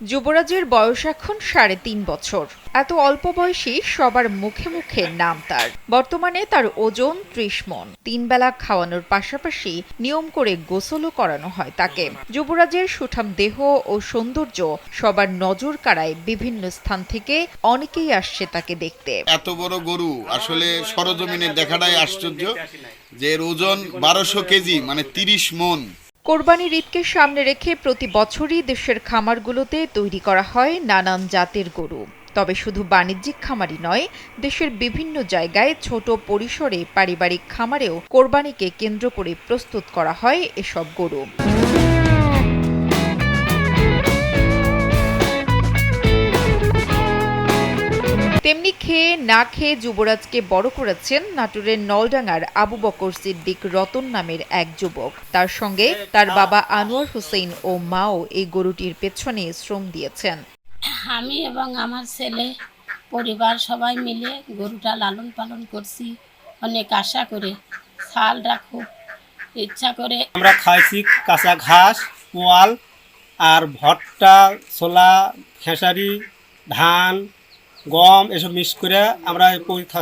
যুবরাজের বয়স এখন সাড়ে তিন বছর। এত অল্প বয়সী সবার মুখে মুখে নাম তার। বর্তমানে তার ওজন ত্রিশ মন। তিন বেলা খাওয়ানোর পাশাপাশি নিয়ম করে গোসলও করানো হয় তাকে। যুবরাজের সুঠাম দেহ ও সৌন্দর্য সবার নজর কাড়ায় বিভিন্ন স্থান থেকে অনেকেই আসছে তাকে দেখতে। এত বড় গরু, আসলে সরজমিনে দেখাটাই আশ্চর্য যে এর ওজন বারোশো কেজি মানে তিরিশ মন। কোরবানির ঈদকে সামনে রেখে প্রতি বছরই দেশের খামারগুলোতে তৈরি করা হয় নানান জাতের গরু। তবে শুধু বাণিজ্যিক খামারই নয়, দেশের বিভিন্ন জায়গায় ছোট পরিসরে পারিবারিক খামারেও কোরবানিকে কেন্দ্র করে প্রস্তুত করা হয় এসব গরু। তেমনি খেয়ে না খেয়ে যুবরাজকে বড় করেছেন নাটোরের নলডাঙ্গার আবু বকর সিদ্দিক রতন নামের এক যুবক। তার সঙ্গে তার বাবা আনোয়ার হোসেন ও মাও এই গরুটির পেছনে শ্রম দিয়েছেন। আমি এবং আমার ছেলে পরিবার সবাই মিলে গরুটা লালন পালন করছি। অনেক আশা করে ছালটা খুব ইচ্ছা করে। আমরা খাইছি কাঁচা ঘাস পোয়াল আর ভট্টা ছোলা খেসারি ধান গম এসব মিক্স করে আমরা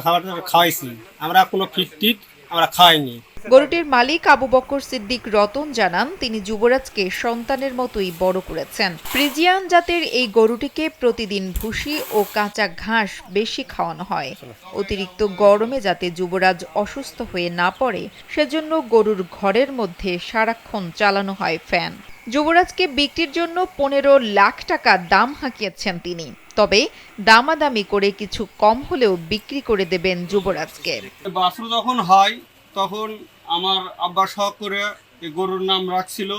খাবারটা খাওয়াইছি। আমরা কোনো ফিট আমরা খাওয়াইনি। গরুটির মালিক আবু বকর সিদ্দিক রতন জানান, তিনি যুবরাজকে সন্তানের মতোই বড় করেছেন। ফ্রিজিয়ান জাতের এই গরুটিকে প্রতিদিন ভুসি ও কাঁচা ঘাস বেশি খাওয়ানো হয়। অতিরিক্ত গরমে যাতে যুবরাজ অসুস্থ হয়ে না পড়ে, সেজন্য গরুর ঘরের মধ্যে সারাক্ষণ চালানো হয় ফ্যান। যুবরাজকে বিক্রির জন্য পনেরো লাখ টাকা দাম হাঁকিয়েছেন তিনি। তবে দামাদামি করে কিছু কম হলেও বিক্রি করে দেবেন যুবরাজকে। বাছরু যখন হয়, তখন আমার আব্বা শখ করে গরুর নাম রাখছিল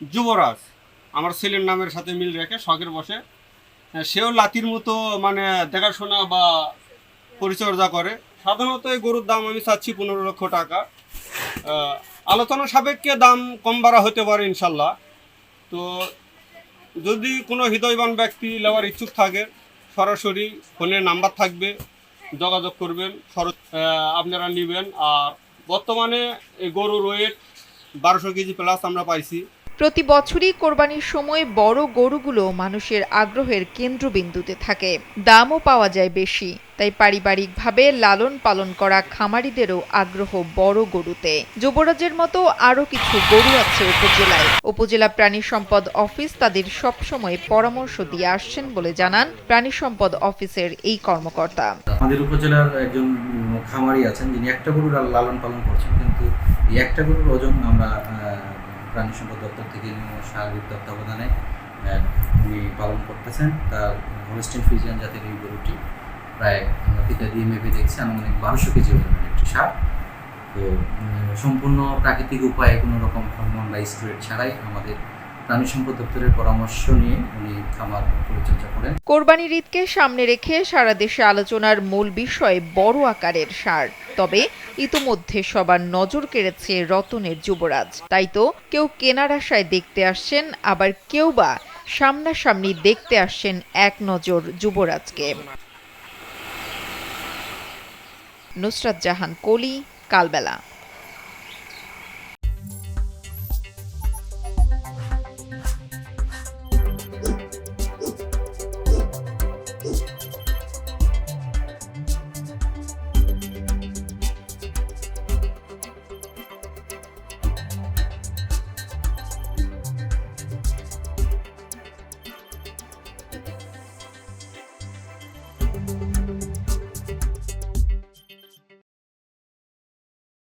যুবরাজ। আমার ছেলের নামের সাথে মিল রেখে শখের বসে। সেও লাতির মতো মানে দেখাশোনা বা পরিচর্যা করে। সাধারণত এই গরুর দাম আমি চাচ্ছি পনেরো লক্ষ টাকা। আলোচনা সাপেক্ষে দাম কম বাড়া হতে পারে ইনশাল্লাহ। তো যদি কোনো হৃদয়বান ব্যক্তি নেওয়ার ইচ্ছুক থাকে, সরাসরি ফোনের নাম্বার থাকবে, যোগাযোগ করবেন, সর- আপনারা নেবেন। আর বর্তমানে এই গরুর ওয়েট বারোশো কেজি প্লাস আমরা পাইছি। প্রতি বছরই কোরবানির সময় বড় গরুগুলো মানুষের আগ্রহের কেন্দ্রবিন্দুতে থাকে। দামও পাওয়া যায় বেশি, তাই পারিবারিকভাবে লালন পালন করা খামারিদেরও আগ্রহ বড় গরুতে। যুবরাজের মতো আরও কিছু গরু আছে উপজেলায়। উপজেলা প্রাণী সম্পদ অফিস তাদের সবসময় পরামর্শ দিয়ে আসছেন বলে জানান প্রাণী সম্পদ অফিসের এই কর্মকর্তা। আমাদের উপজেলার একজন খামারি আছেন, যিনি একটা লাল- লালন পালন করছেন, কিন্তু একটা গরুর ওজন আমরা প্রাণী সম্পদ দপ্তর থেকে স্বাভাবিক তত্ত্বাবধানে উনি পালন করতেছেন। তার হোলস্টিন ফিজিয়ান জাতের এই গরুটি প্রায় আমরা ফিতা দিয়ে মেপে দেখছি, আনুমানিক বারোশো কেজি ওজনের একটি সার। তো সম্পূর্ণ প্রাকৃতিক উপায়ে কোনো রকম হরমোন বা স্টোরেট ছাড়াই আমাদের প্রাণী সম্পদ দপ্তরের পরামর্শ নিয়ে উনি খামার পরিচর্যা করেন। কোরবানির ঈদকে সামনে রেখে সারা দেশে আলোচনার মূল বিষয় বড় আকারের সার। তবে ইতোমধ্যে সবার নজর কেড়েছে রতনের যুবরাজ। তাই তো কেউ কেনার আশায় দেখতে আসছেন, আবার কেউ বা সামনাসামনি দেখতে আসছেন এক নজর যুবরাজকে। নুসরাত জাহান, কলি, কালবেলা।